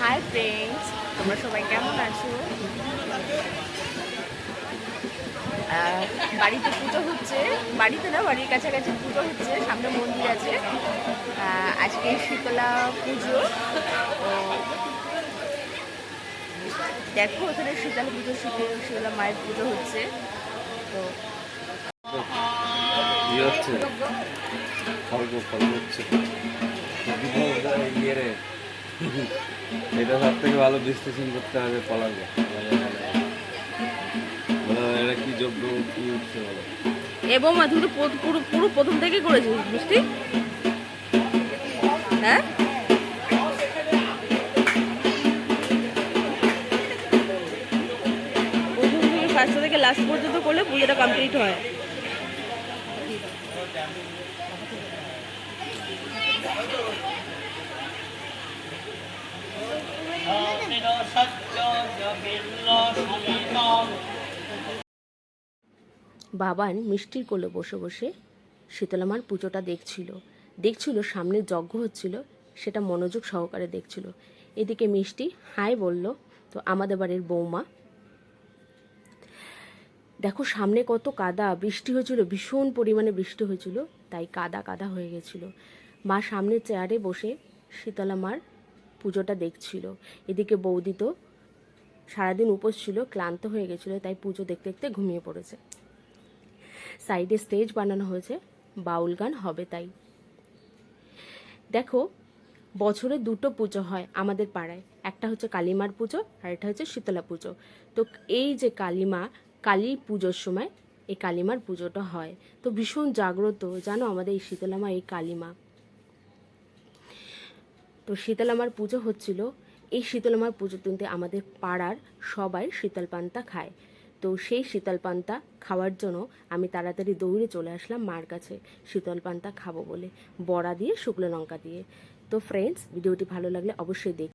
Hi friends তোমরা সবাই কেমন আছো? বাড়িতে পুজো হচ্ছে। বাড়িতে না, বাড়ির কাছাকাছি পুজো হচ্ছে। সামনে মন্দির আছে। আজকে শীতলা পুজো। দেখো ওখানে শীতলা পুজো শীতলা শীতলা মায়ের পুজো হচ্ছে। তো কি হচ্ছে। এটা সব থেকে ভালো বিশ্লেষণ করতে হবে বলো, এটা কি যোগ্য, কি উঠছে বলো? এবং তুমি তো পুরো- পুরো পুরো প্রথম থেকেই করেছিস বুঝলি হ্যাঁ? থেকে ফার্স্ট থেকে লাস্ট পর্যন্ত করলে পুজোটা কমপ্লিট হয়। বাবান মিষ্টির কোলে বসে বসে শীতলামার পুজোটা দেখছিল। দেখছিল সামনে যজ্ঞ হচ্ছিল, সেটা মনোযোগ সহকারে দেখছিল। এদিকে মিষ্টি, হাই বলল, তো আমাদের বাড়ির বৌমা? দেখো, সামনে কত কাদা, বৃষ্টি হয়েছিল, ভীষণ পরিমাণে বৃষ্টি হয়েছিল, তাই কাদা কাদা হয়ে গেছিল। মা সামনে চেয়ারে বসে শীতলা মার পুজোটা দেখছিল। এদিকে বৌদি তো সারাদিন উপোস ছিল, ক্লান্ত হয়ে গেছিল, তাই পুজো দেখতে দেখতে ঘুমিয়ে পড়েছে। সাইডে স্টেজ বানানো হয়েছে, বাউল গান হবে তাই। দেখো, বছরে দুটো পুজো হয় আমাদের পাড়ায়। একটা হচ্ছে কালীমার পুজো আর একটা হচ্ছে শীতলা পুজো। তো এই যে কালীমা, কালী পুজোর সময় এই কালীমার পুজোটা হয়। তো ভীষণ জাগ্রত, জানো আমাদের এই শীতলামা এই কালীমা। তো শীতলামার পুজো হচ্ছিল। এই শীতলামার পুজোর দিনতে আমাদের পাড়ার সবাই শীতল পান্তা খায়। তো সেই শীতল পান্তা খাওয়ার জন্য আমি তাড়াতাড়ি দৌড়ে চলে আসলাম মার কাছে শীতল পান্তা খাব বলে। বড়া দিয়ে শুকনো লঙ্কা দিয়ে। তো ফ্রেন্ডস ভিডিওটি ভালো লাগলে অবশ্যই দেখ